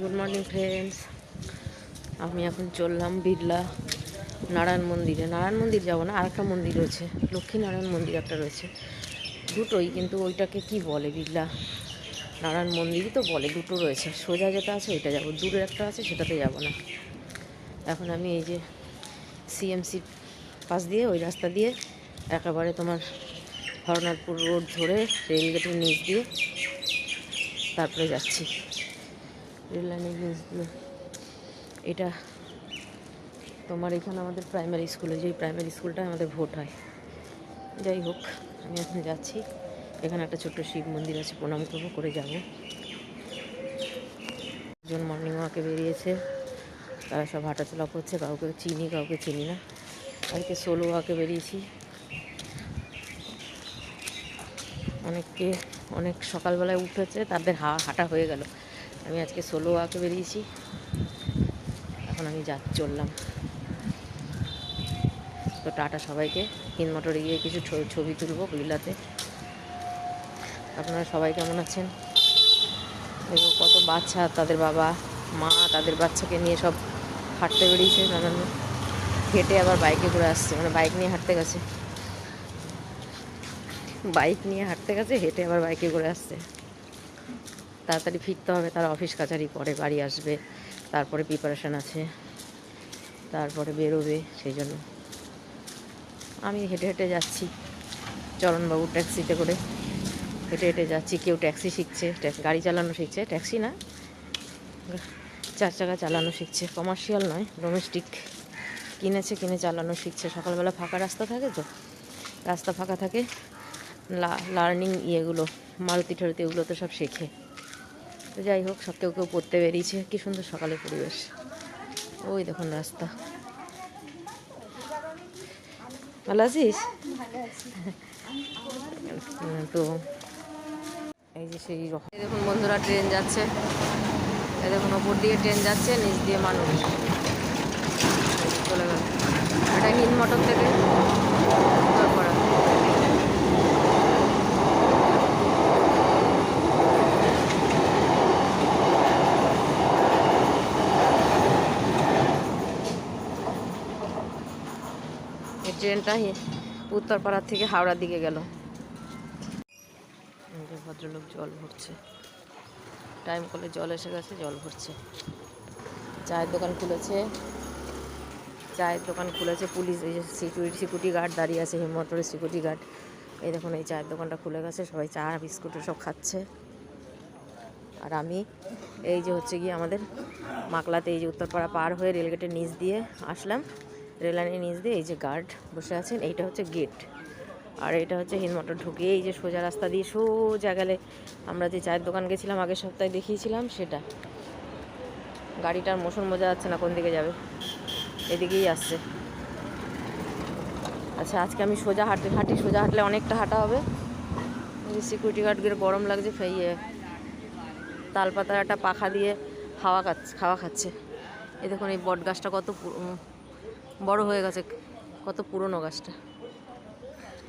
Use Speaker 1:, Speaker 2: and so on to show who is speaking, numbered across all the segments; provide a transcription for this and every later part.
Speaker 1: Good morning friends আমি এখন চললাম বিড়লা নারায়ণ মন্দিরে। নারায়ণ মন্দির যাব না, আরেকটা মন্দির রয়েছে। লক্ষ্মী নারায়ণ মন্দির একটা রয়েছে। দুটোই, কিন্তু ওইটাকে কি বলে বিড়লা? নারায়ণ মন্দিরই তো বলে, দুটো রয়েছে। সোজা যেটা আছে ওইটা যাব। দূরে একটা আছে, সেটাতে যাব না। এখন আমি এই যে সিএমসি পাশ দিয়ে, ওই রাস্তা দিয়ে একেবারে তোমার হরনাথপুর রোড ধরে রেলগেটের নিচ দিয়ে তারপরে যাচ্ছি। রেল লাইনের নিচ এটা তোমার এখানে আমাদের প্রাইমারি স্কুলে যেই প্রাইমারি স্কুলটায় আমাদের ভোট হয়। যাই হোক, আমি এখন যাচ্ছি। এখানে একটা ছোট্ট শিব মন্দির আছে, প্রণাম করব, করে যাব। একজন মর্নিং ওয়াকে বেরিয়েছে। তারা সব হাঁটাচলা করছে, কাউকে চিনি কাউকে চিনি না। আজকে সোলো ওয়াকে বেরিয়েছি। অনেককে, অনেক সকালবেলায় উঠেছে, তাদের হা হাঁটা হয়ে গেল। আমি আজকে সোলো ওয়াকে বেরিয়েছি। এখন আমি যা চললাম। তো টাটা সবাইকে। হিন মোটরে গিয়ে কিছু ছবি তুলবো বিলাতে আপনারা সবাই কেমন আছেন? দেখো কত বাচ্চা, তাদের বাবা, মা, তাদের বাচ্চাকে নিয়ে সব হাঁটতে বেরিয়েছে নানান। হেঁটে আবার বাইকে ঘুরে আসছে। মানে বাইক নিয়ে হাঁটতে গেছে। বাইক নিয়ে হাঁটতে গেছে, হেঁটে আবার বাইকে করে আসছে। তাড়াতাড়ি ফিরতে হবে, তার অফিস কাছারি পরে বাড়ি আসবে, তারপরে প্রিপারেশান আছে, তারপরে বেরোবে, সেই জন্য। আমি হেঁটে হেঁটে যাচ্ছি, চরণবাবু ট্যাক্সিতে করে হেঁটে হেঁটে যাচ্ছি, কেউ ট্যাক্সি শিখছে গাড়ি চালানো শিখছে ট্যাক্সি না, চার চাকা চালানো শিখছে কমার্শিয়াল নয় ডোমেস্টিক কিনেছে, কিনে চালানো শিখছে, সকালবেলা ফাঁকা রাস্তা থাকে তো, রাস্তা ফাঁকা থাকে লার্নিং ইয়েগুলো মারুতি ঠারুতি এগুলো তো সব শেখে। তো যাই হোক, সব কেউ কেউ পড়তে বেরিয়েছে। কি সুন্দর সকালের পরিবেশ। ওই দেখুন রাস্তা। ভালো আছিস? তো এই যে সেই দেখুন বন্ধুরা, ট্রেন যাচ্ছে। এই দেখুন ওপর দিয়ে ট্রেন যাচ্ছে, নিচ দিয়ে মানুষ। চলে গেল। এটা হিন মোটর থেকে উত্তরপাড়া এই ট্রেনটা উত্তরপাড়ার থেকে হাওড়ার দিকে গেল। ভদ্রলোক জল ভরছে। টাইম কলে জল এসে গেছে, জল ভরছে। চায়ের দোকান খুলেছে। চায়ের দোকান খুলেছে, পুলিশ এই যে সিকিউরিটি সিকিউরিটি গার্ড দাঁড়িয়ে আছে হিমমটরের সিকিউরিটি গার্ড এই দেখুন, এই চায়ের দোকানটা খুলে গেছে, সবাই চা, বিস্কুট সব খাচ্ছে। আর আমি, এই যে হচ্ছে গিয়ে আমাদের মাকলাতে এই যে উত্তরপাড়া পার হয়ে রেলগেটের নিচ দিয়ে আসলাম। রেল লাইনের নিচ দিয়ে এই যে গার্ড বসে আছেন, এইটা হচ্ছে গেট। আর এটা হচ্ছে হিন্দমটর ঢুকিয়ে এই যে সোজা রাস্তা দিয়ে সোজা গেলে আমরা যে চায়ের দোকান গেছিলাম আগের সপ্তাহে দেখিয়েছিলাম সেটা। গাড়িটার মোশন মজা যাচ্ছে না, কোন দিকে যাবে? এদিকেই আসছে। আচ্ছা আজকে আমি সোজা হাঁটি হাঁটি, সোজা হাঁটলে অনেকটা হাঁটা হবে। সিকিউরিটি গার্ড গার্ডগুলো গরম লাগছে ফেয়ে তাল পাতার একটা পাখা দিয়ে হাওয়া খাচ্ছে, খাওয়া খাচ্ছে। এই দেখুন, এই বট গাছটা কত বড় হয়ে গেছে, কত পুরনো গাছটা।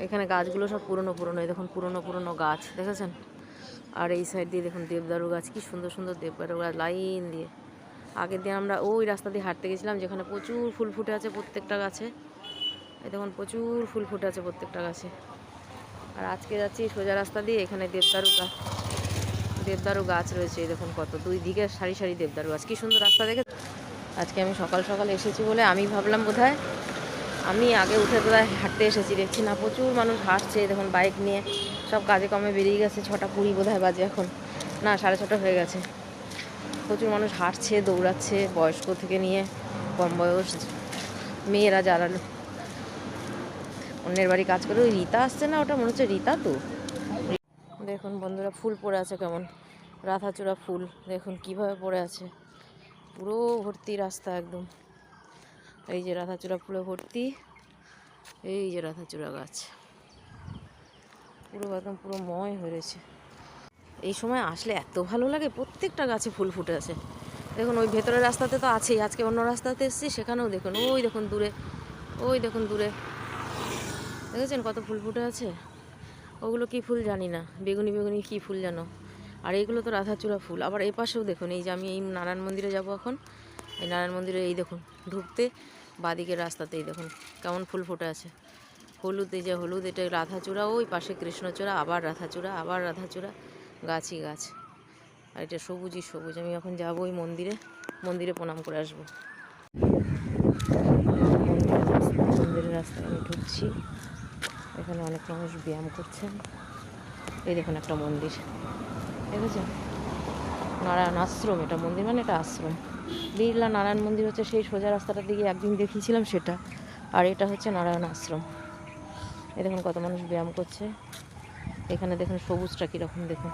Speaker 1: এখানে গাছগুলো সব পুরনো পুরনো, এই দেখুন পুরনো পুরনো গাছ, দেখেছেন? আর এই সাইড দিয়ে দেখুন দেবদারু গাছ, কি সুন্দর সুন্দর দেবদারু গাছ, লাইন দিয়ে। আগের দিন আমরা ওই রাস্তা দিয়ে হাঁটতে গেছিলাম, যেখানে প্রচুর ফুল ফুটে আছে প্রত্যেকটা গাছে। এই দেখুন প্রচুর ফুল ফুটে আছে প্রত্যেকটা গাছে। আর আজকে যাচ্ছি সোজা রাস্তা দিয়ে, এখানে দেবদারু গাছ দেবদারু গাছ রয়েছে দেখুন কত। দুই দিকে সারি সারি দেবদারু গাছ, কি সুন্দর রাস্তা দেখে আজকে আমি সকাল সকাল এসেছি বলে আমি ভাবলাম বোধহয় আমি আগে উঠে বোধহয় হাঁটতে এসেছি। দেখছি না, প্রচুর মানুষ হাঁটছে, দেখুন বাইক নিয়ে সব কাজে কমে বেরিয়ে গেছে। ছটা কুড়ি বোধহয় বাজে এখন। না, সাড়ে ছটা হয়ে গেছে। প্রচুর মানুষ হাঁটছে, দৌড়াচ্ছে, বয়স্ক থেকে নিয়ে কম বয়স মেয়েরা যারা অন্যের বাড়ি কাজ করে, ওই রীতা আসছে না ওটা? মনে হচ্ছে রীতা তো। দেখুন বন্ধুরা, ফুল পড়ে আছে কেমন। রাধাচূড়া ফুল, দেখুন কীভাবে পড়ে আছে। পুরো ভর্তি রাস্তা একদম। এই যে রাধাচূড়া ফুলে ভর্তি, এই যে রাধাচূড়া গাছ। পুরো একদম পুরো ময় হয়ে রয়েছে। এই সময় আসলে এত ভালো লাগে, প্রত্যেকটা গাছে ফুল ফুটে আছে। দেখুন, ওই ভেতরের রাস্তাতে তো আছেই, আজকে অন্য রাস্তাতে এসেছি, সেখানেও দেখুন, ওই দেখুন দূরে, ওই দেখুন দূরে। দেখেছেন কত ফুল ফুটে আছে? ওগুলো কি ফুল জানি না, বেগুনি বেগুনি কি ফুল জানো? আর এইগুলো তো রাধাচূড়া ফুল। আবার এই পাশেও দেখুন, এই যে আমি এই নারায়ণ মন্দিরে যাব এখন। এই নারায়ণ মন্দিরে এই দেখুন, ঢুকতে বাদিকের রাস্তাতেই দেখুন কেমন ফুল ফুটে আছে। হলুদ, এই যে হলুদ, এটা রাধাচূড়া, ওই পাশে কৃষ্ণচূড়া, আবার রাধাচূড়া আবার রাধাচূড়া, গাছই গাছ। আর এটা সবুজই সবুজ, আমি এখন যাব ওই মন্দিরে মন্দিরে প্রণাম করে আসব। মন্দিরের রাস্তায় আমি ঢুকছি। এখানে অনেক মানুষ ব্যায়াম করছেন। এই দেখুন একটা মন্দির। দেখেছেন? নারায়ণ আশ্রম, এটা মন্দির মানে এটা আশ্রম। বিড়লা নারায়ণ মন্দির হচ্ছে সেই সোজা রাস্তাটা দিকে একদিন দেখিয়েছিলাম সেটা। আর এটা হচ্ছে নারায়ণ আশ্রম। এই দেখুন কত মানুষ ব্যায়াম করছে। এখানে দেখুন সবুজটা কীরকম দেখুন।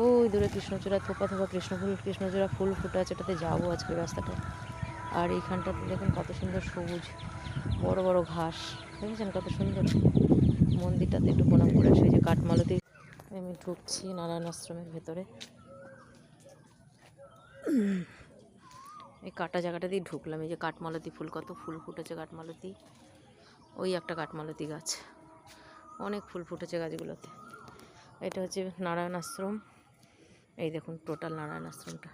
Speaker 1: ওই দূরে কৃষ্ণচূড়া, থোপা থোপা কৃষ্ণফুল কৃষ্ণচূড়া ফুল ফুটে আছে, এটাতে যাব আজকে রাস্তাটা। আর এইখানটাতে দেখুন কত সুন্দর সবুজ, বড় বড় ঘাস। দেখেছেন কত সুন্দর? মন্দিরটাতে একটু প্রণাম করে আসি যে কাঠমালতি আমি ঢুকছি নারায়ণ আশ্রমের ভেতরে। এই কাটা জায়গাটা দিয়ে ঢুকলাম, এই যে কাঠমালতি ফুল, কত ফুল ফুটেছে কাঠমালতি। ওই একটা কাঠমালতি গাছ, অনেক ফুল ফুটেছে গাছগুলোতে। এটা হচ্ছে নারায়ণ আশ্রম। এই দেখুন টোটাল নারায়ণ আশ্রমটা।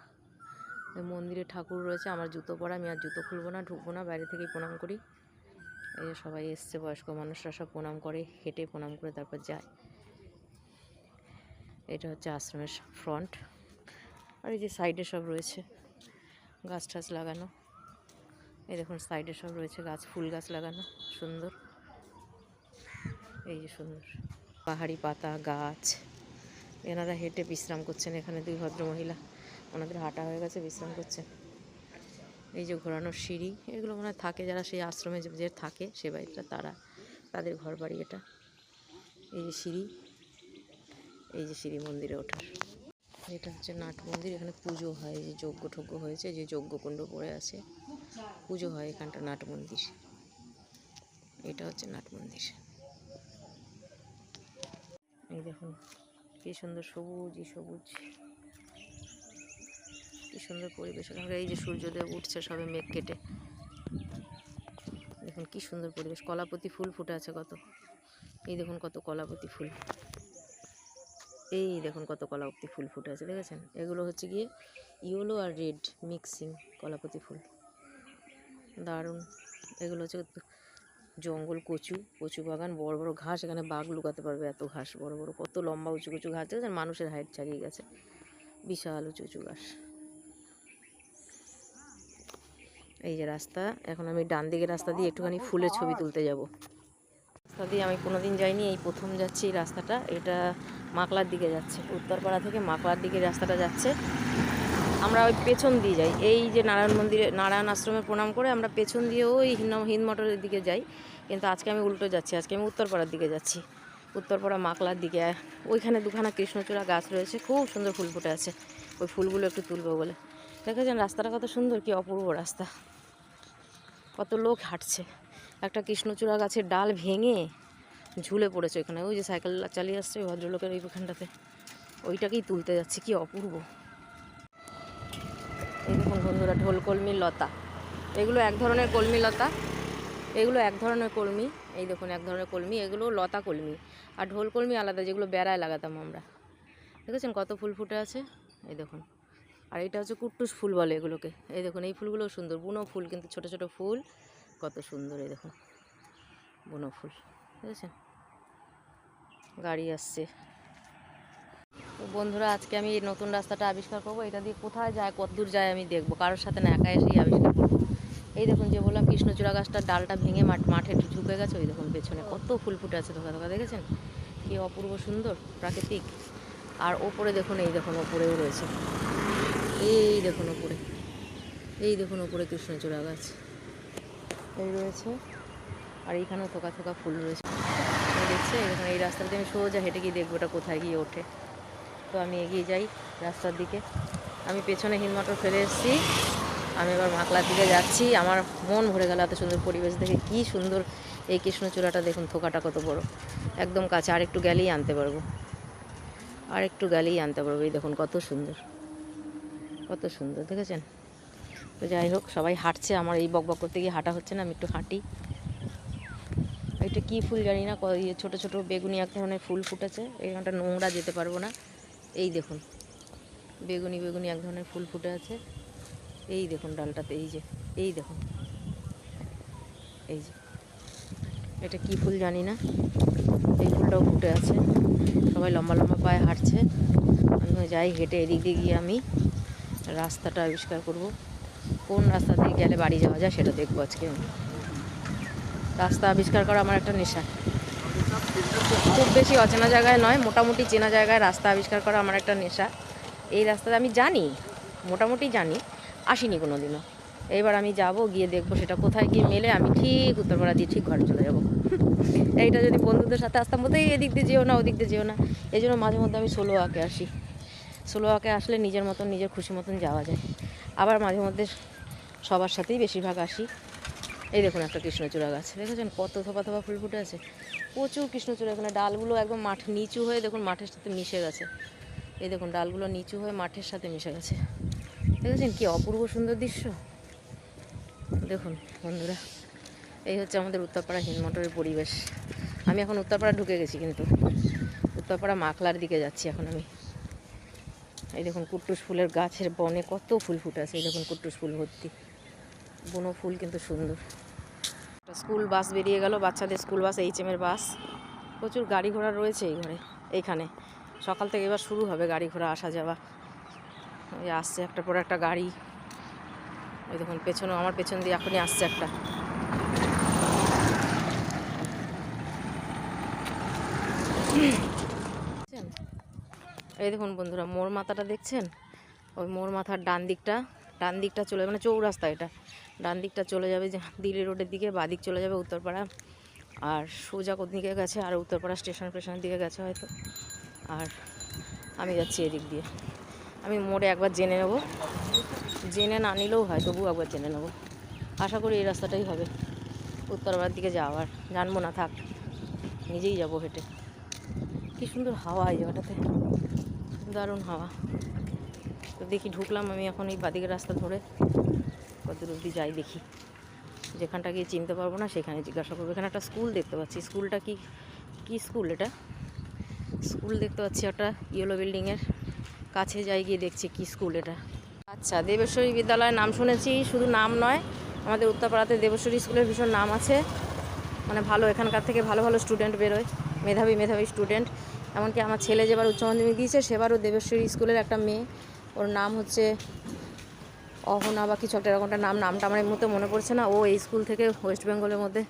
Speaker 1: মন্দিরে ঠাকুর রয়েছে, আমার জুতো পরা, আমি আর জুতো খুলবো না, ঢুকবো না, বাইরে থেকেই প্রণাম করি। এই সবাই এসছে, বয়স্ক মানুষরা সব প্রণাম করে, হেঁটে প্রণাম করে তারপর যায়। এটা হচ্ছে আশ্রমের ফ্রন্ট আর এই যে সাইডে সব রয়েছে গাছ টাছ লাগানো। এই দেখুন সাইডে সব রয়েছে গাছ, ফুল গাছ লাগানো, সুন্দর। এই যে সুন্দর। পাহাড়ি পাতা, গাছ। এনারা হেঁটে বিশ্রাম করছেন এখানে দুই ভদ্র মহিলা ওনাদের হাঁটা হয়ে গেছে, বিশ্রাম করছেন। এই যে ঘোরানোর সিঁড়ি, এগুলো মনে থাকে যারা সেই আশ্রমে যে থাকে, সে বাড়িটা, তারা, তাদের ঘর বাড়ি এটা। এই যে সিঁড়ি এই যে সিঁড়ি মন্দিরে ওঠার। এটা হচ্ছে নাট মন্দির, এখানে পুজো হয় যে যজ্ঞ ঠজ্ঞ হয়েছে যে যজ্ঞকুণ্ড পড়ে আছে। পুজো হয় এখানটা নাট মন্দির। এটা হচ্ছে নাট মন্দির। এই দেখুন, কি সুন্দর সবুজই সবুজ। কি সুন্দর পরিবেশ। এখানকার এই যে সূর্যদেব উঠছে সবে মেঘ কেটে। দেখুন কি সুন্দর পরিবেশ। কলাপতি ফুল ফুটে আছে কত। এই দেখুন কত কলাপতি ফুল। এই দেখুন কত কলাপতি ফুল ফুটে আছে দেখেছেন? এগুলো হচ্ছে গিয়ে ইয়েলো আর রেড মিক্সিং কলাপতি ফুল। দারুণ। এগুলো হচ্ছে জঙ্গল কচু কচু বাগান, বড় বড় ঘাস, এখানে বাঘ লুকাতে পারবে এত ঘাস, বড় বড়, কত লম্বা উঁচু উঁচু ঘাস, দেখেছেন? মানুষের হাইট ছাড়িয়ে গেছে। বিশাল উঁচু উঁচু ঘাস। এই যে রাস্তা, এখন আমি ডান দিকের রাস্তা দিয়ে একটুখানি ফুলের ছবি তুলতে যাব। রাস্তা দিয়ে আমি কোনো দিন যাইনি, এই প্রথম যাচ্ছি এই রাস্তাটা। এটা মাকলার দিকে যাচ্ছে, উত্তরপাড়া থেকে মাকলার দিকে রাস্তাটা যাচ্ছে। আমরা ওই পেছন দিয়ে যাই, এই যে নারায়ণ মন্দিরে, নারায়ণ আশ্রমে প্রণাম করে আমরা পেছন দিয়ে ওই হিন্দ মটরের দিকে যাই। কিন্তু আজকে আমি উল্টো যাচ্ছি, আজকে আমি উত্তরপাড়ার দিকে যাচ্ছি। উত্তরপাড়া মাকলার দিকে, ওইখানে দুখানা কৃষ্ণচূড়া গাছ রয়েছে, খুব সুন্দর ফুল ফুটে আছে। ওই ফুলগুলো একটু তুলবো বলে। দেখেছেন রাস্তাটা কত সুন্দর, কি অপূর্ব রাস্তা। কত লোক হাঁটছে। একটা কৃষ্ণচূড়া গাছের ডাল ভেঙে ঝুলে পড়েছে ওইখানে। ওই যে সাইকেল চালিয়ে আসছে ওই ভদ্রলোকের ওইখানটাতে। ওইটাকেই তুলতে যাচ্ছে, কি অপূর্ব। এই দেখুন বন্ধুরা, ঢোলকলমি লতা। এগুলো এক ধরনের কলমি লতা। এগুলো এক ধরনের কলমি। এই দেখুন এক ধরনের কলমি, এগুলো লতা কলমি। আর ঢোল কলমি আলাদা, যেগুলো বেড়ায় লাগাতাম আমরা। দেখেছেন কত ফুল ফুটে আছে? এই দেখুন। আর এটা হচ্ছে কুট্টুস ফুল বলে এগুলোকে। এই দেখুন, এই ফুলগুলো সুন্দর। বুনো ফুল, কিন্তু ছোট ছোট ফুল। কত সুন্দর এই দেখুন, বুনো ফুল, বুঝেছেন? গাড়ি আসছে। তো বন্ধুরা, আজকে আমি এই নতুন রাস্তাটা আবিষ্কার করব। এটা দিয়ে কোথায় যায়, কত দূর যায় আমি দেখব। কারোর সাথে না একা এসেই আবিষ্কার করব। এই দেখুন যে বললাম, কৃষ্ণচূড়া গাছটার ডালটা ভেঙে মাঠে একটু ঝুঁকে গেছে, ওই দেখুন পেছনে কত ফুল ফুটে আছে, ধোকা ধোকা, দেখেছেন? কি অপূর্ব সুন্দর প্রাকৃতিক। আর ওপরে দেখুন, এই দেখুন, ওপরেও রয়েছে। এই দেখুন, ওপরে। এই দেখুন, ওপরে কৃষ্ণচূড়া গাছ। এই রয়েছে। আর এইখানেও থোকা থোকা ফুল রয়েছে। দেখছে এই দেখুন এই রাস্তাতে আমি সোজা হেঁটে গিয়ে দেখব ওটা কোথায় গিয়ে ওঠে। তো আমি এগিয়ে যাই রাস্তার দিকে। আমি পেছনে হিলমটর ফেলে এসেছি। আমি এবার মাকলার দিকে যাচ্ছি। আমার মন ভরে গেল এত সুন্দর পরিবেশ দেখে। কি সুন্দর এই কৃষ্ণচূড়াটা দেখুন, থোকাটা কত বড়। একদম কাছে। আর একটু গেলেই আনতে পারব। আর একটু গেলেই আনতে পারব। এই দেখুন কত সুন্দর। কত সুন্দর, দেখেছেন? তো যাই হোক, সবাই হাঁটছে। আমার এই বক বক করতে গিয়ে হাঁটা হচ্ছে না, আমি একটু হাঁটি। এটা কী ফুল জানি না ইয়ে ছোটো ছোটো বেগুনি এক ধরনের ফুল ফুটেছে। এখানটা নোংরা যেতে পারব না। এই দেখুন, বেগুনি বেগুনি এক ধরনের ফুল ফুটে আছে। এই দেখুন ডালটাতে, এই যে, এই দেখুন। এই যে, এটা কি ফুল জানি না। এই ফুলটাও ফুটে আছে। সবাই লম্বা লম্বা পায়ে হাঁটছে। আমিও যাই হেঁটে এদিক দিয়ে গিয়ে আমি রাস্তাটা আবিষ্কার করব। কোন রাস্তা দিয়ে গেলে বাড়ি যাওয়া যায় সেটা দেখব আজকে। রাস্তা আবিষ্কার করা আমার একটা নেশা। খুব বেশি অচেনা জায়গায় নয়, মোটামুটি চেনা জায়গায় রাস্তা আবিষ্কার করা আমার একটা নেশা। এই রাস্তাটা আমি জানি, মোটামুটি জানি, আসিনি কোনো দিনও এইবার আমি যাব, গিয়ে দেখব সেটা কোথায় গিয়ে মেলে। আমি ঠিক উত্তরপাড়া দিয়ে ঠিক ঘরে চলে যাব। এইটা যদি বন্ধুদের সাথে আসতাম বোধহয় এদিক দিয়ে যেও না, ওদিক দিয়ে যেও না। এই জন্য মাঝে মধ্যে আমি ষোলো আঁকে আসি। ষোলো আঁকে আসলে নিজের মতন, নিজের খুশি মতন যাওয়া যায়। আবার মাঝে মধ্যে সবার সাথেই বেশিরভাগ আসি। এই দেখুন একটা কৃষ্ণচূড়া গাছ। দেখেছেন কত থোপা থোপা ফুল ফুটে আছে? প্রচুর কৃষ্ণচূড়া এখানে। ডালগুলো একদম মাঠ নিচু হয়ে দেখুন মাঠের সাথে মিশে গেছে। এই দেখুন, ডালগুলো নিচু হয়ে মাঠের সাথে মিশে গেছে। দেখেছেন কি অপূর্ব সুন্দর দৃশ্য? দেখুন বন্ধুরা, এই হচ্ছে আমাদের উত্তরপাড়া হিন্দমটরের পরিবেশ। আমি এখন উত্তরপাড়া ঢুকে গেছি কিন্তু। উত্তরপাড়া মাখলার দিকে যাচ্ছি এখন আমি। এই দেখুন কুট্টুস ফুলের গাছের বনে কত ফুল ফুটে আছে এই দেখুন কুট্টুস ফুল ভর্তি। বনো ফুল কিন্তু সুন্দর। স্কুল বাস বেরিয়ে গেল, বাচ্চাদের স্কুল বাস এইচ এর বাস। প্রচুর গাড়ি ঘোড়া রয়েছে এই ঘরে, এইখানে। সকাল থেকে এবার শুরু হবে গাড়ি ঘোড়া আসা যাওয়া। ওই আসছে একটা পর একটা গাড়ি। ওই দেখুন পেছনে আমার পেছন দিয়ে এখনই আসছে একটা দেখছেন? এই দেখুন বন্ধুরা মোর মাথাটা দেখছেন? ওই মোর মাথার ডান দিকটা ডান দিকটা চলে মানে চৌরাস্তা এটা। ডান দিকটা চলে যাবে দিল্লি রোডের দিকে বাদিক চলে যাবে উত্তরপাড়া। আর সোজা দিকে গেছে? আর উত্তরপাড়া স্টেশন ফেশনের দিকে গেছে হয়তো। আর আমি যাচ্ছি এদিক দিয়ে। আমি মোড়ে একবার জেনে নেব। জেনে না নিলেও হয় তবু একবার জেনে নেব। আশা করি এই রাস্তাটাই হবে। উত্তরপাড়ার দিকে যাওয়ার। জানব না, থাক। নিজেই যাব হেঁটে। কি সুন্দর হাওয়া এই জায়গাটাতে। দারুণ হাওয়া। তো দেখি ঢুকলাম আমি এখন এই বাদিকের রাস্তা ধরে। কত অব্দি যাই দেখি। যেখানটা গিয়ে চিনতে পারব না সেখানে জিজ্ঞাসা করব। এখানে একটা স্কুল দেখতে পাচ্ছি। স্কুলটা কি কি স্কুল এটা? স্কুল দেখতে পাচ্ছি একটা ইয়েলো বিল্ডিংয়ের কাছে যাই গিয়ে দেখছি কি স্কুল এটা। আচ্ছা দেবেশ্বরী বিদ্যালয়ের নাম শুনেছি। শুধু নাম নয়, আমাদের উত্তরপাড়াতে দেবেশ্বরী স্কুলের ভীষণ নাম আছে। মানে ভালো, এখানকার থেকে ভালো ভালো স্টুডেন্ট বেরোয়। মেধাবী মেধাবী স্টুডেন্ট এমনকি আমার ছেলে যেবার উচ্চ মাধ্যমিক দিয়েছে, সেবারও দেবেশ্বরী স্কুলের একটা মেয়ে। ওর নাম হচ্ছে অহনা বা কিছু একটা এরকম একটা নাম, নামটা আমার এই মুহূর্তে মনে পড়ছে না। ও এই স্কুল থেকে ওয়েস্ট বেঙ্গলের মধ্যে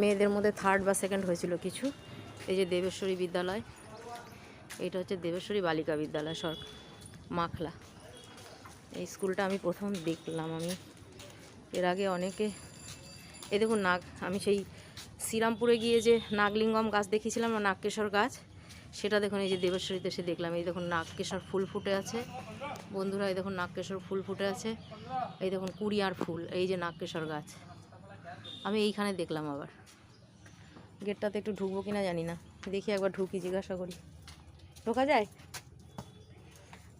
Speaker 1: মেয়েদের মধ্যে থার্ড বা সেকেন্ড হয়েছিল কিছু। এই যে দেবেশ্বরী বিদ্যালয় এটা হচ্ছে দেবেশ্বরী বালিকা বিদ্যালয় সর মাখলা। এই স্কুলটা আমি প্রথম দেখলাম আমি। এর আগে অনেকে এ দেখুন নাগ, আমি সেই শ্রীরামপুরে গিয়ে যে নাগলিঙ্গম গাছ দেখিয়েছিলাম, না, নাগকেশর গাছ সেটা দেখুন, এই যে দেবেশ্বরীতে এসে দেখলাম, এই দেখুন নাগকেশর ফুল ফুটে আছে। বন্ধুরা, এই দেখুন নাগকেশর ফুল ফুটে আছে। এই দেখুন কুড়িয়ার ফুল, এই যে নাগকেশর গাছ। আমি এইখানে দেখলাম আবার। গেটটাতে একটু ঢুকবো কিনা জানি না। দেখি একবার ঢুকি, জিজ্ঞাসা করি। ঢোকা যায়?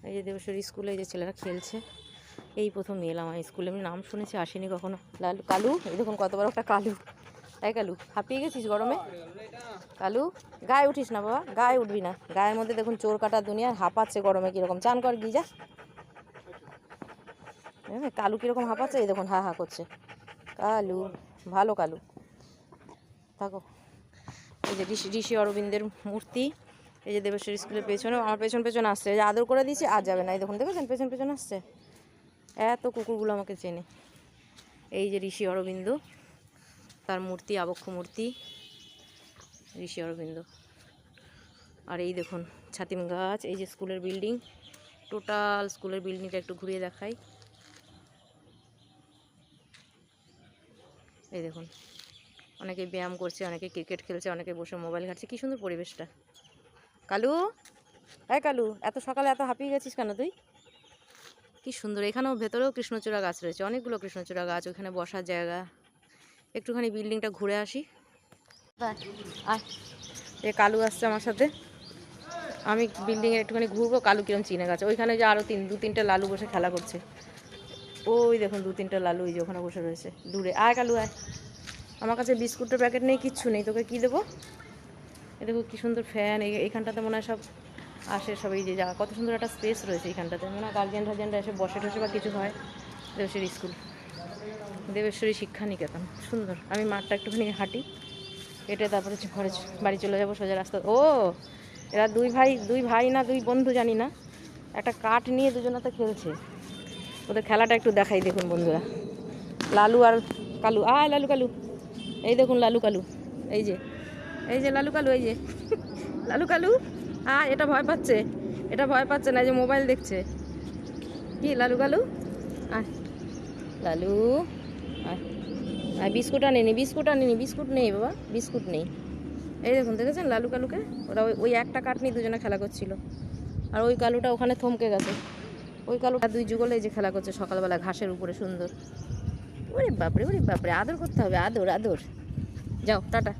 Speaker 1: এই যে দেবেশ্বরী স্কুলে এই যে ছেলেরা খেলছে। এই প্রথম এলাম আমি স্কুলে, আমি নাম শুনেছি, আসিনি কখনো। লালু, কালু, এই দেখুন কত বড় একটা কালু। তাই কালু হাঁপিয়ে গেছিস গরমে? কালু গায়ে উঠিস না বাবা গায়ে উঠবি না। গায়ের মধ্যে দেখুন চোর কাটার দুনিয়ার হাঁপাচ্ছে গরমে কীরকম। চান কর যা। হ্যাঁ, কালু কীরকম হাঁপাচ্ছে? এই দেখুন হা হা করছে। কালু ভালো কালু। থাকো। এই যে ঋষি ঋষি অরবিন্দের মূর্তি এই যে দেবেশ্বরী স্কুলের পেছনে আমার পেছন পেছন আসছে। এই যে আদর করে দিয়েছি আর যাবে না। এই দেখুন দেখেছেন? পেছন পেছন আসছে। এত কুকুরগুলো আমাকে চেনে। এই যে ঋষি অরবিন্দ তার মূর্তি, আবক্ষ মূর্তি, ঋষি অরবিন্দ। আর এই দেখুন, ছাতিম গাছ, এই যে স্কুলের বিল্ডিং, টোটাল স্কুলের বিল্ডিংটা একটু ঘুরিয়ে দেখাই। এই দেখুন, অনেকে ব্যায়াম করছে, অনেকে ক্রিকেট খেলছে, অনেকে বসে মোবাইল ঘাটছে, কী সুন্দর পরিবেশটা। কালু? হ্যাঁ কালু, এত সকালে এত হাঁপিয়ে গেছিস কেন তুই? কি সুন্দর, এখানেও ভেতরেও কৃষ্ণচূড়া গাছ রয়েছে, অনেকগুলো কৃষ্ণচূড়া গাছ, ওখানে বসার জায়গা। একটুখানি বিল্ডিংটা ঘুরে আসি। এ কালু আসছে আমার সাথে। আমি বিল্ডিংয়ে একটুখানি ঘুরবো কালু কিরম চিনে গেছে। ওইখানে যে আরও তিন দু তিনটে লালু বসে খেলা করছে। ওই দেখুন দু তিনটে লালু ওই যে ওখানে বসে রয়েছে। দূরে। আয় কালু আয়। আমার কাছে বিস্কুটের প্যাকেট নেই কিচ্ছু নেই। তোকে কী দেবো? এ দেখো কী সুন্দর ফ্যান। এইখানটাতে মনে হয় সব আসে সবাই যে জায়গা কত সুন্দর একটা স্পেস রয়েছে এইখানটাতে। মানে গার্জিয়ান টার্জিয়ানরা এসে বসে টসে বা কিছু হয়। দেবেশ্বরী স্কুল। দেবেশ্বরী শিক্ষা নিকেতন সুন্দর। আমি মাঠটা একটুখানি হাঁটি, হেঁটে তারপরে ঘরে বাড়ি চলে যাব, সোজা রাস্তা। ও, এরা দুই ভাই দুই ভাই না, দুই বন্ধু জানি না। একটা কাঠ নিয়ে দুজনাতে খেলছে। ওদের খেলাটা একটু দেখাই দেখুন বন্ধুরা। লালু আর কালু। আয় লালু কালু। এই দেখুন লালু কালু। এই যে। এই যে লালু কালু, এই যে। লালু কালু। আয় এটা ভয় পাচ্ছে। এটা ভয় পাচ্ছে না, এই যে মোবাইল দেখছে। কি, লালু কালু? আয়। লালু। আয় বিস্কুট আনিনি বিস্কুট আনিনি, বিস্কুট নেই বাবা, বিস্কুট নেই। এই দেখুন, দেখেছেন লালু কালুকে? ওরা ওই ওই একটা কাঠ নিয়ে দুজনে খেলা করছিল। আর ওই কালুটা ওখানে থমকে গেছে। ওই কালুটা দুই যুগলে যে খেলা করছে সকালবেলা ঘাসের উপরে, সুন্দর। ওরে বাপরে ওরে বাপরে, আদর করতে হবে, আদর আদর। যাও, টাটা।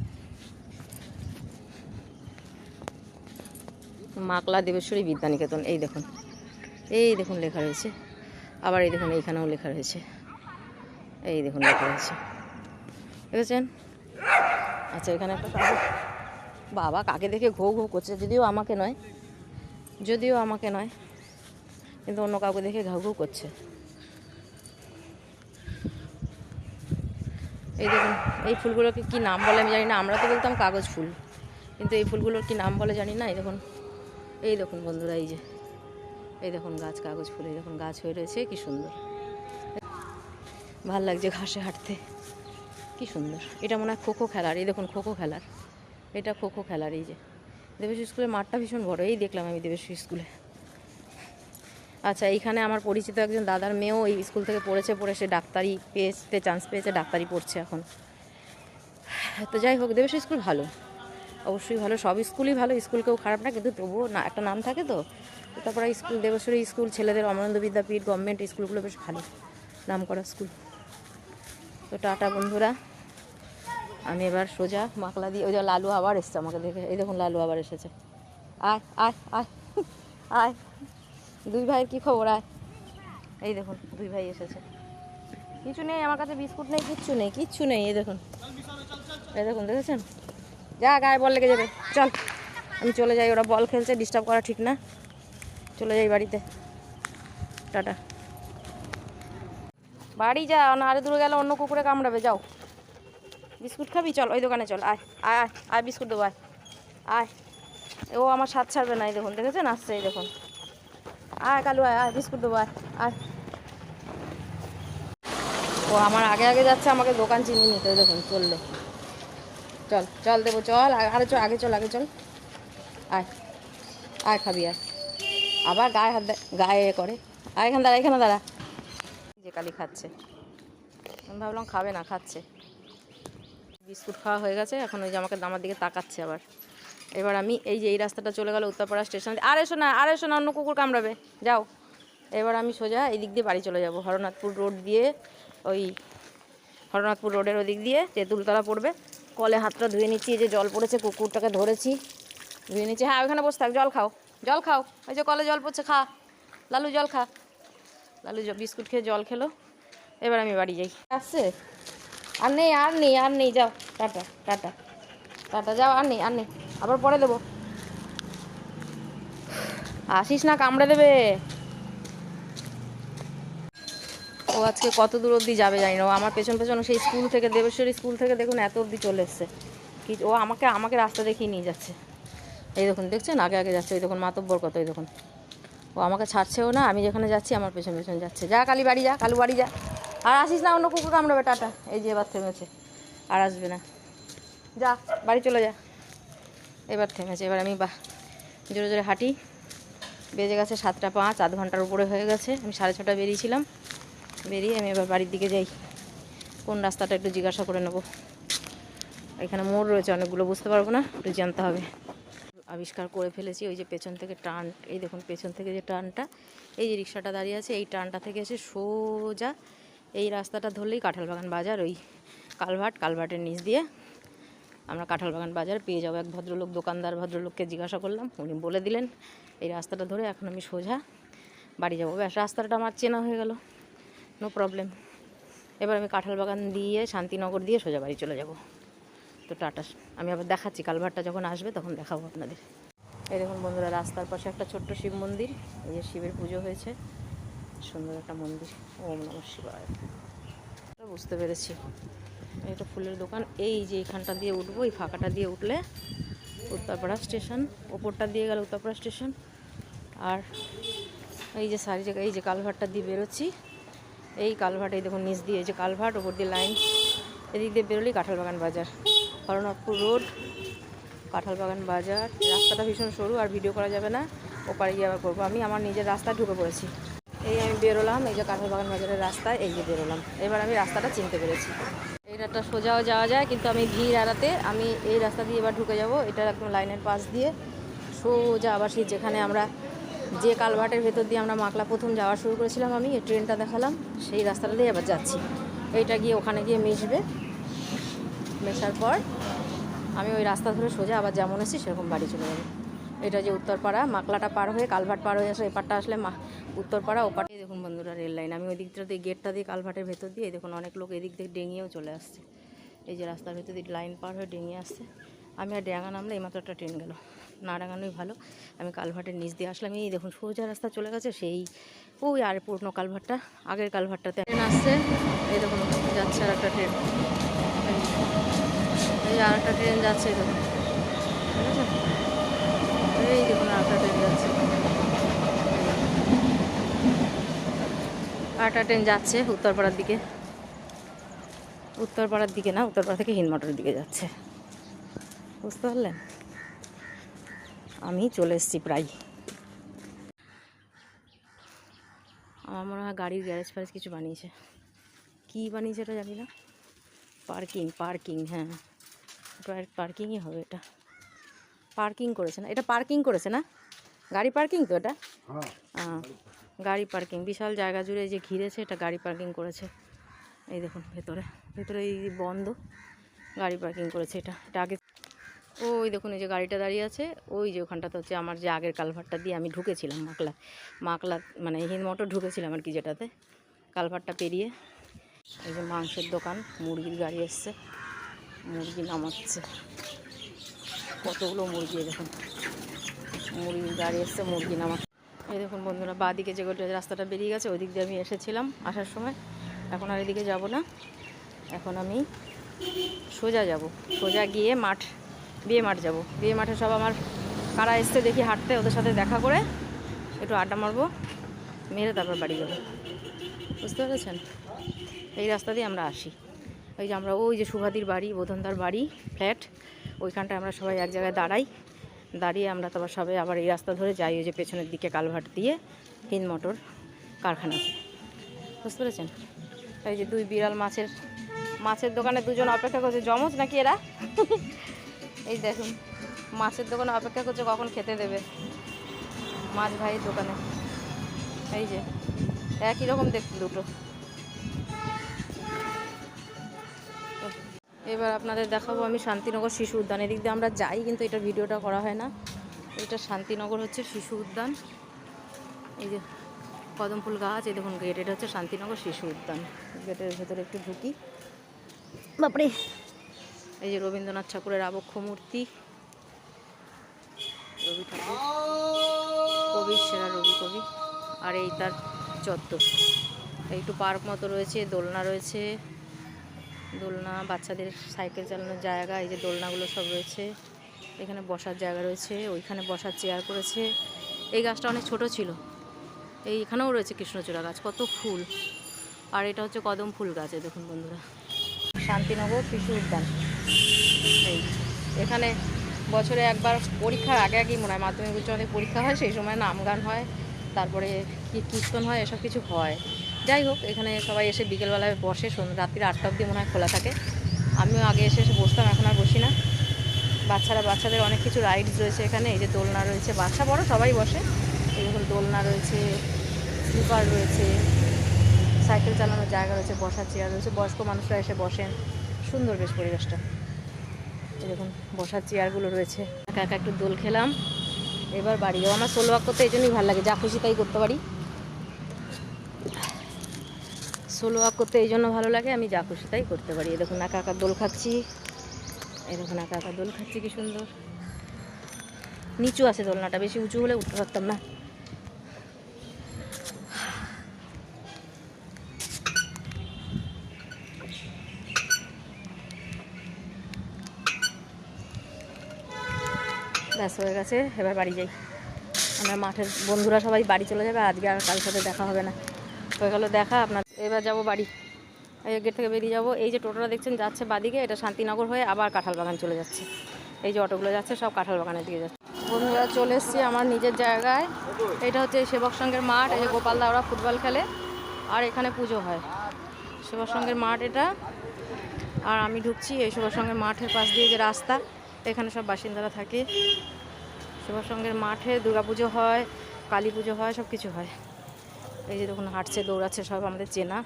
Speaker 1: মাকলা দেবেশ্বরী বিদ্যানিকেতন, এই দেখুন এই দেখুন লেখা রয়েছে। আবার এই দেখুন, এইখানেও লেখা রয়েছে। এই দেখুন লেখা রয়েছে দেখেছেন? আচ্ছা এখানে একটা কাকে। বাবা, কাকে দেখে ঘৌ ঘৌ করছে? যদিও আমাকে নয়। যদিও আমাকে নয়। কিন্তু অন্য কাউকে দেখে ঘাউ ঘাউ করছে। এই দেখুন, এই ফুলগুলোকে কি নাম বলে আমি জানি না। আমরা তো বলতাম কাগজ ফুল। কিন্তু এই ফুলগুলোর কি নাম বলে জানি না? এই দেখুন এই দেখুন বন্ধুরা, এই যে। এই দেখুন গাছ, কাগজ ফুল। এই দেখুন, গাছ হয়ে রয়েছে। কি সুন্দর। ভালো লাগছে ঘাসে হাঁটতে। কি সুন্দর। এটা মনে হয় খোখো খেলার। এই দেখুন, খোখো খেলার। এটা খোখো খেলার এই যে। দেবেশ স্কুলের মাঠটা ভীষণ বড়। এই দেখলাম আমি দেবেশ স্কুলে। আচ্ছা এইখানে আমার পরিচিত একজন দাদার মেয়েও এই স্কুল থেকে পড়েছে, পড়ে সে ডাক্তারি পেয়েছে চান্স পেয়েছে, ডাক্তারি পড়ছে এখন। তো যাই হোক দেবেশ স্কুল ভালো। অবশ্যই ভালো। সব স্কুলই ভালো। স্কুল কেউ খারাপ না, কিন্তু তবুও না, একটা নাম থাকে তো। তারপরে স্কুল, দেবেশ্বরী স্কুল, ছেলেদের অমরানন্দ বিদ্যাপীঠ গভর্নমেন্ট স্কুলগুলো বেশ ভালো। নাম করা স্কুল। তো টাটা, বন্ধুরা। আমি এবার সোজা মাকলা দিয়ে, ওই যে লালু আবার এসছে আমাকে দেখে। এই দেখুন, লালু আবার এসেছে। আয় আয় আয় আয়। দুই ভাইয়ের কী খবর? আয়। এই দেখুন, দুই ভাই এসেছে। কিছু নেই, আমার কাছে বিস্কুট নেই, কিচ্ছু নেই কিচ্ছু নেই, এই দেখুন। এই দেখুন, দেখেছেন? যা, গায়ে বল লেগে যাবে। চল, আমি চলে যাই, ওরা বল খেলছে ডিস্টার্ব করা ঠিক না। চলে যাই বাড়িতে। টাটা। বাড়ি যা, না আরে দূরে গেলে অন্য কুকুরে কামড়াবে, যাও। বিস্কুট খাবি? চল, ওই দোকানে চল, আয় আয় আয় আয় বিস্কুট দেবো, আয় আয়। ও আমার স্বাদ ছাড়বে না, এই দেখুন, দেখেছেন? আসছে, এই দেখুন। আয়, কালু, আয় আয়, বিস্কুট দেবো, আয় আয়। ও, আমার আগে আগে যাচ্ছে, আমাকে দোকান চিনি নিতে দেখুন, চলল। চল চল দেবো, চল আরে চল, আগে চল আগে চল। আয় আয় খাবি, আয়। আবার গায়ে হাত গায়ে করে। আয়, এখানে দাঁড়া এখানে দাঁড়া। কালি খাচ্ছে। আমি ভাবলাম খাবে না, খাচ্ছে। বিস্কুট খাওয়া হয়ে গেছে, এখন ওই যে আমাকে আমার দিকে তাকাচ্ছে আবার। এবার আমি এই যে এই রাস্তাটা চলে গেল উত্তরপাড়া স্টেশন। আর এসো না আর এসো না অন্য কুকুর কামড়াবে। যাও। এবার আমি সোজা এই দিক দিয়ে বাড়ি চলে যাব। হরনাথপুর রোড দিয়ে, ওই হরনাথপুর রোডের ওদিক দিয়ে তেঁতুলতলা পড়বে। কলে হাতটা ধুয়ে নিচ্ছি, এই যে জল পড়েছে, কুকুরটাকে ধরেছি। ধুয়ে নিচ্ছি। হ্যাঁ ওইখানে বসে থাক, জল খাও জল খাও। ওই যে কলে জল পড়ছে, খা। লালু, জল খা। লালু বিস্কুট খেয়ে জল খেলো। এবার আমি বাড়ি যাই। আসছে আর নেই আর নেই আর নেই, যাও। Tata tata. টাটা, যাও, আর নেই আর নেই। আবার পরে দেবো। আসিস না, কামড়ে দেবে। ও আজকে কত দূর অবধি যাবে জানি না। ও আমার পেছন পেছন সেই স্কুল থেকে, দেবেশ্বরী স্কুল থেকে দেখুন এত অবধি চলে এসছে। কি ও আমাকে আমাকে রাস্তা দেখিয়ে নিয়ে যাচ্ছে। এই দেখুন, দেখছেন? আগে আগে যাচ্ছে। ওই দেখুন, মাতব্বর কত, এই দেখুন। ও আমাকে ছাড়ছেও না, আমি যেখানে যাচ্ছি আমার পেছন পেছন যাচ্ছে। যা, কালী বাড়ি যা, কালু বাড়ি যা। আর আসিস না অন্য কুকুর কামড়াবে টাটা। এই যে এবার থেমেছে। আর আসবে না। যা, বাড়ি চলে যা। এবার থেমেছে। এবার আমি বা জোরে জোরে হাঁটি। বেজে গেছে সাতটা পাঁচ, আধ ঘণ্টার উপরে হয়ে গেছে। আমি সাড়ে ছটা বেরিয়েছিলাম। বেরিয়ে আমি এবার বাড়ির দিকে যাই। কোন রাস্তাটা একটু জিজ্ঞাসা করে নেব। এখানে মোড় রয়েছে অনেকগুলো, বুঝতে পারব না, একটু জানতে হবে। আবিষ্কার করে ফেলেছি। ওই যে পেছন থেকে টান, এই দেখুন পেছন থেকে যে টানটা, এই যে রিক্সাটা দাঁড়িয়ে আছে, এই টানটা থেকে এসে সোজা এই রাস্তাটা ধরলেই কাঁঠালবাগান বাজার, ওই কালভার্ট, কালভার্টের নিচ দিয়ে আমরা কাঁঠালবাগান বাজার পেয়ে যাব। এক ভদ্রলোক, দোকানদার ভদ্রলোককে জিজ্ঞাসা করলাম, উনি বলে দিলেন, এই রাস্তাটা ধরে এখন আমি সোজা বাড়ি যাব। ব্যাস, রাস্তাটা আমার চেনা হয়ে গেল, নো প্রবলেম। এবার আমি কাঁঠালবাগান দিয়ে, শান্তিনগর দিয়ে সোজা বাড়ি চলে যাব। তো টাটা। আমি আবার দেখাচ্ছি, কালভারটা যখন আসবে তখন দেখাবো আপনাদের। এই দেখুন বন্ধুরা, রাস্তার পাশে একটা ছোট্ট শিব মন্দির। এই যে শিবের পুজো হয়েছে, সুন্দর একটা মন্দির। ওম নম শিবায়। বুঝতে পেরেছি। এটা ফুলের দোকান। এই যে এখানটা দিয়ে উঠবো, এই ফাঁকাটা দিয়ে উঠলে উত্তরপাড়া স্টেশন, ওপরটা দিয়ে গেলে উত্তরপাড়া স্টেশন। আর এই যে সারি জায়গায়, এই যে কালভারটা দিয়ে বেরোচ্ছি। এই কালভার্ট, এই দেখুন নিচ দিয়ে, এই যে কালভার্ট ওপর দিয়ে লাইন। এদিক দিয়ে বেরোলেই কাঁঠালবাগান বাজার। হরনাথপুর রোড, কাঁঠালবাগান বাজার। রাস্তাটা ভীষণ সরু আর ভিডিও করা যাবে না। ওপারে গিয়ে আবার করব। আমি আমার নিজের রাস্তায় ঢুকে পড়েছি। এই আমি বেরোলাম, এই যে কাঁঠালবাগান বাজারের রাস্তায় এই যে বেরোলাম। এবার আমি রাস্তাটা চিনতে পেরেছি। এই রাস্তা সোজাও যাওয়া যায়, কিন্তু আমি ভিড় এড়াতে আমি এই রাস্তা দিয়ে এবার ঢুকে যাব। এটা একদম লাইনের পাশ দিয়ে। সোজা আবার সেই যেখানে আমরা যে কালভার্টের ভেতর দিয়ে আমরা মাকলা প্রথম যাওয়া শুরু করেছিলাম আমি, এই ট্রেনটা দেখালাম, সেই রাস্তাটা দিয়ে এবার যাচ্ছি। এইটা গিয়ে ওখানে গিয়ে মিশবে। মেশার পর আমি ওই রাস্তা ধরে সোজা আবার যেমন এসেছি সেরকম বাড়ি চলে যাব। এটা যে উত্তরপাড়া, মাকলাটা পার হয়ে কালভার্ট পার হয়ে আসে এপারটা আসলে মা উত্তরপাড়া, ওপারে এই দেখুন বন্ধুরা রেল লাইন। আমি ওই দিকটা দিয়ে, গেটটা দিয়ে কালভার্টের ভেতর দিয়ে দেখুন অনেক লোক এদিক থেকে ডেঙিয়েও চলে আসছে। এই যে রাস্তার ভেতর দিয়ে লাইন পার হয়ে ডেঙিয়ে আসছে। আমি আর ড্যাঙা নামলে এইমাত্র একটা ট্রেন গেল। না ডাঙানোই ভালো। আমি কালভার্টের নিচ দিয়ে আসলাম। এই দেখুন সোজা রাস্তা চলে গেছে সেই, ওই আর পুরনো কালভারটা আগের কালভারটাতে ট্রেন আসছে। এই দেখুন, যাচ্ছে আর একটা ট্রেন। আর একটা ট্রেন যাচ্ছে দেখুন এই দেখুন আর একটা ট্রেন যাচ্ছে। আর একটা ট্রেন যাচ্ছে উত্তরপাড়ার দিকে। উত্তরপাড়ার দিকে না, উত্তরপাড়া থেকে হিন্দমটরের দিকে যাচ্ছে। বুঝতে পারলেন? আমি চলে এসেছি প্রায়। আমার মনে হয় গাড়ির গ্যারেজ ফ্যারেজ কিছু বানিয়েছে। কী বানিয়েছে এটা জানি না। পার্কিং পার্কিং হ্যাঁ। পার্কিংই হবে এটা। পার্কিং করেছে না। এটা পার্কিং করেছে না? গাড়ি পার্কিং তো এটা? হ্যাঁ। গাড়ি পার্কিং বিশাল জায়গা জুড়ে এই যে ঘিরেছে এটা গাড়ি পার্কিং করেছে। এই দেখুন ভেতরে। ভেতরে এই বন্ধ। গাড়ি পার্কিং করেছে এটা। এটা আগে ওই দেখুন এই যে গাড়িটা দাঁড়িয়ে আছে। ওই যে ওখানটাতে হচ্ছে আমার যে আগের কালভারটা দিয়ে আমি ঢুকেছিলাম মাকলা। মাকলা মানে হিন্দ মোটর ঢুকেছিলাম আর কি যেটাতে। কালভারটা পেরিয়ে এই যে মাংসের দোকান মুরগির গাড়ি এসছে। মুরগি নামাচ্ছে। কতগুলো মুরগি দেখুন। মুরগির গাড়ি এসছে, মুরগি নামাচ্ছে। এই দেখুন বন্ধুরা বাঁদিকে যে গোটা রাস্তাটা বেরিয়ে গেছে, ওই দিক দিয়ে আমি এসেছিলাম আসার সময়। এখন আর এদিকে যাব না। এখন আমি সোজা যাব। সোজা গিয়ে মাঠ, বিয়ে মাঠ যাব। বিয়ে মাঠে সব আমার কারা এসছে দেখি হাঁটতে, ওদের সাথে দেখা করে একটু আড্ডা মারবো, মেরে তারপর বাড়ি যাব। বুঝতে পেরেছেন? এই রাস্তা দিয়ে আমরা আসি। ওই যে আমরা, ওই যে সুভাদির বাড়ি, বোধনদার বাড়ি, ফ্ল্যাট। ওইখানটায় আমরা সবাই এক জায়গায় দাঁড়াই। দাঁড়িয়ে আমরা তারপর সবাই আবার এই রাস্তা ধরে যাই, ওই যে পেছনের দিকে কালভার্ট দিয়ে হিন্দ মোটর কারখানা। বুঝতে পেরেছেন? এই যে দুই বিড়াল মাছের মাছের দোকানে দুজন অপেক্ষা করছে জমজ নাকি এরা? এই দেখুন, মাছের দোকানে অপেক্ষা করছে, কখন খেতে দেবে মাছ ভাইয়ের দোকানে। এই যে, একই রকম দেখতে দুটো। এবার আপনাদের দেখাবো আমি শান্তিনগর শিশু উদ্যান। এদিক দিয়ে আমরা যাই, কিন্তু এটা ভিডিওটা করা হয় না। এটা শান্তিনগর হচ্ছে শিশু উদ্যান। এই যে কদম ফুল গাছ, এই দেখুন গেট এটা হচ্ছে শান্তিনগর শিশু উদ্যান। গেটের ভেতরে একটু ঢুকি। বাপরে! এই যে রবীন্দ্রনাথ ঠাকুরের আবক্ষ মূর্তি। রবি ঠাকুর। কবি সেরা রবি কবি। আর এই তার চত্বর। একটু পার্ক মতো রয়েছে, দোলনা রয়েছে। দোলনা, বাচ্চাদের সাইকেল চালানোর জায়গা, এই যে দোলনাগুলো সব রয়েছে। এখানে বসার জায়গা রয়েছে, ওইখানে বসার চেয়ার করেছে। এই গাছটা অনেক ছোট ছিল। এই এখানেও রয়েছে কৃষ্ণচূড়া গাছ, কত ফুল। আর এটা হচ্ছে কদম ফুল গাছ, দেখুন বন্ধুরা। শান্তিনগর শিশু উদ্যান। এই, এখানে বছরে একবার পরীক্ষার আগে আগেই মনে হয় মাধ্যমিক উচ্চ পরীক্ষা হয়, সেই সময় নাম গান হয়, তারপরে কীর্তন হয়, এসব কিছু হয়। যাই হোক, এখানে সবাই এসে বিকেলবেলায় বসে রাত্রির আটটা অবধি মনে হয় খোলা থাকে। আমিও আগে এসে এসে বসতাম, এখন আর বসি না। বাচ্চারা, বাচ্চাদের অনেক কিছু রাইডস রয়েছে এখানে, এই যে দোলনা রয়েছে, বাচ্চা বড়, সবাই বসে। এই দোলনা রয়েছে স্লিপার রয়েছে সাইকেল চালানোর জায়গা রয়েছে, বসার চেয়ার রয়েছে, বয়স্ক মানুষরা এসে বসেন। সুন্দর বেশ পরিবেশটা। দেখুন, বসার চেয়ারগুলো রয়েছে। একা একা একটু দোল খেলাম। এবার বাড়ি আমার সোলো ওয়াক করতে এই জন্যই ভালো লাগে, যা খুশি তাই করতে পারি। সোলো ওয়াক করতে এই জন্য ভালো লাগে, আমি যা খুশি তাই করতে পারি। এই দেখুন, একা একা দোল খাচ্ছি। এই দেখুন, একা একা দোল খাচ্ছি, কি সুন্দর। নিচু আছে দোলনাটা, বেশি উঁচু হলে উঠতে পারতাম না। ব্যাস, হয়ে গেছে, এবার বাড়ি যাই। আমরা মাঠের বন্ধুরা সবাই বাড়ি চলে যাবে, আজকে আর কারোর সাথে দেখা হবে না। হয়ে গেলো দেখা আপনার এবার যাব বাড়ি। এই গেট থেকে বেরিয়ে যাব। এই যে টোটোটা দেখছেন, যাচ্ছে বাদিকে, এটা শান্তিনগর হয়ে আবার কাঁঠাল বাগান চলে যাচ্ছে। এই যে অটোগুলো যাচ্ছে, সব কাঁঠাল বাগানের দিকে যাচ্ছে। বন্ধুরা, চলে এসেছি আমার নিজের জায়গায়। এটা হচ্ছে সেবক সংঘের মাঠ, এই যে গোপালদা ওরা ফুটবল খেলে। আর এখানে পুজো হয়। সেবক সংঘের মাঠ এটা। আর আমি ঢুকছি এই সেবক সংঘের মাঠের পাশ দিয়ে যে রাস্তা, এখানে সব বাসিন্দারা থাকে। সেবক সংঘের মাঠে দুর্গাপুজো হয়, কালী পুজো হয় সব কিছু হয়। এই যে দেখুন, হাঁটছে, দৌড়াচ্ছে, সব আমাদের চেনা।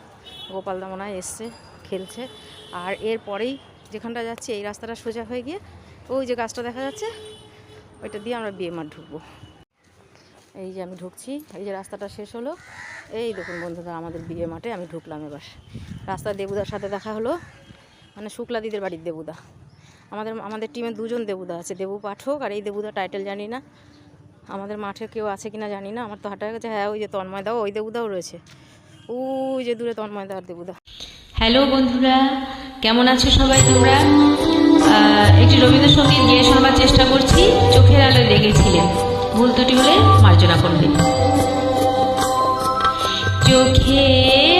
Speaker 1: গোপাল দামনায় এসছে, খেলছে। আর এরপরেই যেখানটা যাচ্ছি, এই রাস্তাটা সোজা হয়ে গিয়ে ওই যে গাছটা দেখা যাচ্ছে, ওইটা দিয়ে আমরা বিয়ে মাঠ ঢুকবো। এই যে আমি ঢুকছি, এই যে রাস্তাটা শেষ হলো। এই দেখুন বন্ধুরা, আমাদের বিয়ে মাঠে আমি ঢুকলাম এবার। রাস্তা দেবুদার সাথে দেখা হলো মানে শুক্লা দিদের বাড়ির দেবুদা। আমাদের আমাদের টিমে দুজন দেবুদা আছে, দেবু পাঠক আর এই দেবুদা টাইটেল জানি না। আমাদের মাঠে কেউ আছে কিনা জানি না। আমার তো হাঁটা গেছে হ্যাঁ ওই যে তন্ময় দাও, ওই দেবুদাও রয়েছে। ওই যে দূরে তন্ময় দা আর দেবুদা।
Speaker 2: হ্যালো বন্ধুরা, কেমন আছো সবাই তোমরা? একটি রবীন্দ্রসঙ্গীত গিয়ে শোনাবার চেষ্টা করছি, চোখের আলো লেগেছিলেন ভুল ত্রুটি হলে মার্জনা করবে। চোখের